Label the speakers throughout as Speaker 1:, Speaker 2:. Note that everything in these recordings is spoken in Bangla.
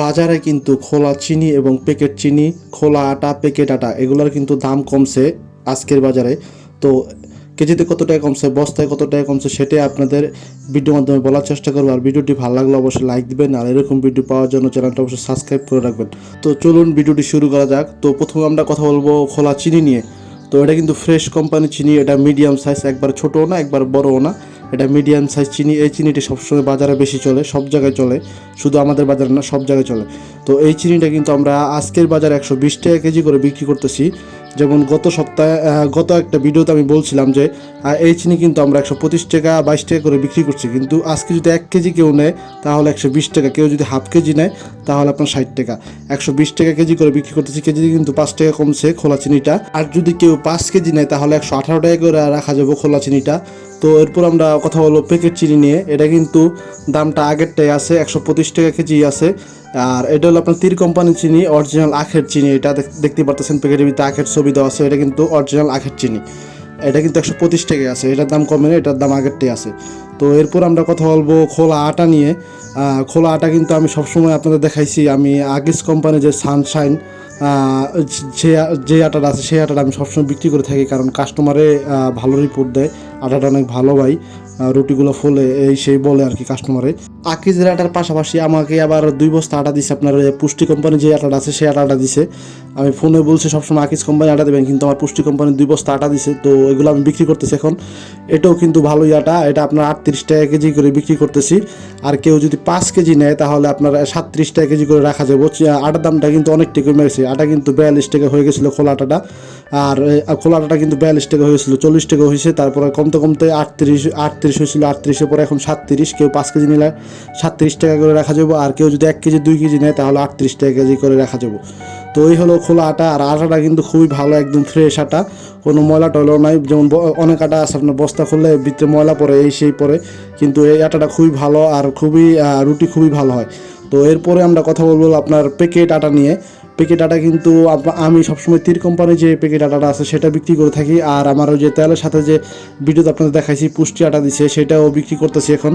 Speaker 1: বাজারে কিন্তু খোলা চিনি এবং প্যাকেট চিনি, খোলা আটা প্যাকেট আটা, এগুলোর কিন্তু দাম কমছে আজকের বাজারে। তো কেজিতে কত টাকা কমছে, বস্তায় কত টাকা কমছে সেটাই আপনাদের ভিডিওর মাধ্যমে বলার চেষ্টা করব। আর ভিডিওটি ভালো লাগলে অবশ্যই লাইক দিবেন আর এরকম ভিডিও পাওয়ার জন্য চ্যানেলটা অবশ্যই সাবস্ক্রাইব করে রাখবেন। তো চলুন ভিডিওটি শুরু করা যাক। তো প্রথমে আমরা কথা বলব খোলা চিনি নিয়ে। তো এটা কিন্তু ফ্রেশ কোম্পানি চিনি, এটা মিডিয়াম সাইজ একবার ছোটও না, একবার বড়ও না। এটা মিডিয়াম সাইজ চিনি, এই চিনিটি সবসময় বাজারে বেশি চলে, সব জায়গায় চলে। শুধু আমাদের বাজারে না, সব জায়গায় চলে। তো এই চিনিটা কিন্তু আমরা আজকের বাজারে একশো বিশ টাকা কেজি করে বিক্রি করতেছি। যেমন গত সপ্তাহে গত একটা ভিডিওতে আমি বলছিলাম যে এই চিনি কিন্তু আমরা একশো পঁচিশ টাকা, বাইশ টাকা করে বিক্রি করছি। কিন্তু আজকে যদি এক কেজি কেউ নেয়, তাহলে একশো বিশ টাকা। কেউ যদি হাফ কেজি নেয়, তাহলে আপনার ষাট টাকা। একশো বিশ টাকা কেজি করে বিক্রি করতেছি কেজি কিন্তু পাঁচ টাকা কমছে খোলা চিনিটা। আর যদি কেউ পাঁচ কেজি নেয়, তাহলে একশো আঠারো টাকা করে রাখা যাবে খোলা চিনিটা। তো এরপর আমরা কথা বলব প্যাকেট চিনি নিয়ে। এটা কিন্তু দামটা আগেরটাই আছে, একশো পঁচিশ টাকা কেজি আছে। আর এটা হলো আপনার তির কোম্পানির চিনি অরিজিনাল আখের চিনি। এটা দেখতে পারতেছেন প্যাকেটের ভিতরে আখের ছবি দেওয়া আছে। এটা কিন্তু অরিজিনাল আখের চিনি। এটা কিন্তু একশো পঁচিশ টাকা আছে। এটার দাম কমে না, এটার দাম আগেরটাই আছে। তো এরপর আমরা কথা বলব খোলা আটা নিয়ে। খোলা আটা কিন্তু আমি সবসময় আপনাদের দেখাইছি। আমি আগিস কোম্পানি যে সানশাইন যে যে আটাটা আছে, সেই আটাটা আমি সবসময় বিক্রি করে থাকি কারণ কাস্টমারে ভালো রিপোর্ট দেয়। আটাটা অনেক ভালো ভাই। রুটিগুলো ফলে, এই সেই বলে আর কি কাস্টমারে আকিজের আটার পাশাপাশি আমাকে আবার দুই বস্তা আটা দিছে আপনার পুষ্টি কোম্পানি যে আটাটা আছে, সেই আটাটা দিছে। আমি ফোনে বলছি সবসময়, আকিজ কোম্পানি আটা দেবেন? কিন্তু আমার পুষ্টি কোম্পানির দুই বস্তা আটা দিছে। তো এগুলো আমি বিক্রি করতেছি এখন। এটাও কিন্তু ভালোই আটা। এটা আপনার আটত্রিশ টাকা কেজি করে বিক্রি করতেছি। আর কেউ যদি পাঁচ কেজি নেয়, তাহলে আপনার সাতত্রিশ টাকা কেজি করে রাখা যাবে। আটার দামটা কিন্তু অনেকটা কমে গেছে। আটা কিন্তু বিয়াল্লিশ টাকা হয়ে গেছিল খোলা আটাটা। আর এ, খোলা আটাটা কিন্তু বিয়াল্লিশ টাকা হয়েছিল চল্লিশ টাকা হয়েছে তারপরে কমতে কমতে আটত্রিশ আটত্রিশ হয়েছিল আটত্রিশের পরে এখন সাতত্রিশ কেউ পাঁচ কেজি নিলে সাতত্রিশ টাকা করে রাখা যাব আর কেউ যদি এক কেজি দুই কেজি নেয় তাহলে আটত্রিশ টাকা কেজি করে রাখা যাব। তো এই হলো খোলা আটা আর আটাটা কিন্তু খুবই ভালো একদম ফ্রেশ আটা কোনো ময়লা টয়লাও নাই যেমন অনেক আটা আছে আপনার বস্তা খুললে ভিতরে ময়লা পড়ে এই সেই পরে কিন্তু এই আটাটা খুবই ভালো আর খুবই রুটি খুবই ভালো হয়। তো এরপরে আমরা কথা বলব আপনার প্যাকেট আটা নিয়ে। প্যাকেট আটা কিন্তু আমি সবসময় তীর কোম্পানির যে প্যাকেট আটাটা আছে সেটা বিক্রি করে থাকি। আর আমার ওই যে তেলের সাথে যে ভিডিওতে আপনাদের দেখাইছি, পুষ্টি আটা দিছে, সেটাও বিক্রি করতেছি এখন।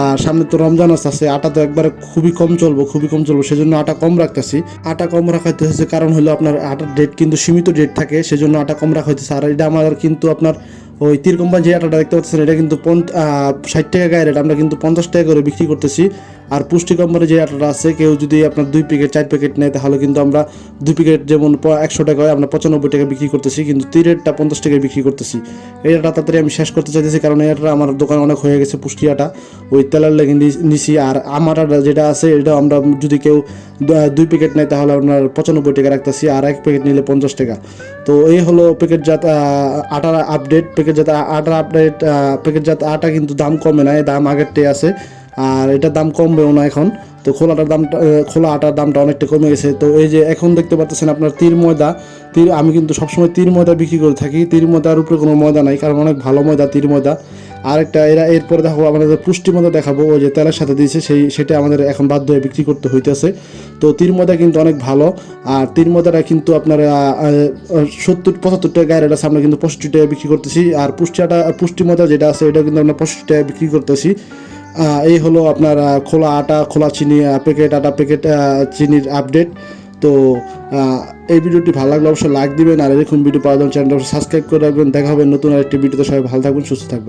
Speaker 1: আর সামনে তো রমজান আসতেছে আটা তো একবারে খুবই কম চলবো, খুবই কম চলবো, সেজন্য আটা কম রাখতেছি। আটা কম রাখা হইতেছে কারণ হলো আপনার আটার ডেট কিন্তু সীমিত ডেট থাকে, সেজন্য আটা কম রাখা হইতেছে আর এটা আমার কিন্তু আপনার ওই তীর কোম্পানি যে আটাটা দেখতে পাচ্ছেন, এটা কিন্তু ষাট টাকা গায়ে রেট আমরা কিন্তু পঞ্চাশ টাকা করে বিক্রি করতেছি। আর পুষ্টি কোম্পানি যে আটাটা আছে, কেউ যদি আপনার দুই প্যাকেট চার প্যাকেট নেয়, তাহলে কিন্তু আমরা দুই প্যাকেট যেমন একশো টাকা হয়, আমরা পঁচানব্বই টাকা বিক্রি করতেছি, কিন্তু তীরেরটা পঞ্চাশ টাকায় বিক্রি করতেছি। এই আটা তাড়াতাড়ি আমি শেষ করতে চাইতেছি, কারণ এই আটা আমার দোকানে অনেক হয়ে গেছে পুষ্টি আটা। ওই তেলার লেগে নিছি। আর আমার যেটা আছে, এটা আমরা যদি কেউ দুই প্যাকেট নেয়, তাহলে আপনার পঁচানব্বই টাকা রাখতেছি। আর এক প্যাকেট নিলে পঞ্চাশ টাকা। তো এই হলো প্যাকেট জাত আটার আপডেট প্যাকেট জাত, আটার আপডেট প্যাকেট জাত আটা কিন্তু দাম কমে না দাম আগেরটাই আছে। আর এটার দাম কমবেও না এখন। তো খোলাটার দামটা খোলা আটার দামটা অনেকটা কমে গেছে। তো এই যে এখন দেখতে পাচ্ছেন আপনার তির ময়দা। তির, আমি কিন্তু সবসময় তীর ময়দা বিক্রি করে থাকি। তীর ময়দার উপরে কোনো ময়দা নাই, কারণ অনেক ভালো ময়দা তীর ময়দা। আরেকটা, এরা এরপরে দেখো আমাদের পুষ্টি ময়দা দেখাবো, ওই যে তেলের সাথে দিয়েছে, সেই, সেটা আমাদের এখন বাধ্য হয়ে বিক্রি করতে হইতেছে। তো তীর ময়দা কিন্তু অনেক ভালো, আর তীর ময়দাটা কিন্তু আপনার সত্তর, পঁচাত্তর টাকা গায়ের এটা আমরা কিন্তু পঁয়ষট্টি টাকা বিক্রি করতেছি। আর পুষ্টিটা পুষ্টি ময়দা যেটা আছে, এটা কিন্তু আমরা পঁয়ষট্টি টাকা বিক্রি করতেছি। এই হলো আপনার খোলা আটা, খোলা চিনি প্যাকেট আটা প্যাকেট চিনির আপডেট তো এই ভিডিওটি ভালো লাগলে অবশ্যই লাইক দিবেন, আর এরকম ভিডিও পাওয়ার জন্য চ্যানেলটা সাবস্ক্রাইব করে রাখবেন। দেখা হবে নতুন আরেকটি ভিডিওতে সবাই ভালো থাকবেন, সুস্থ থাকবেন।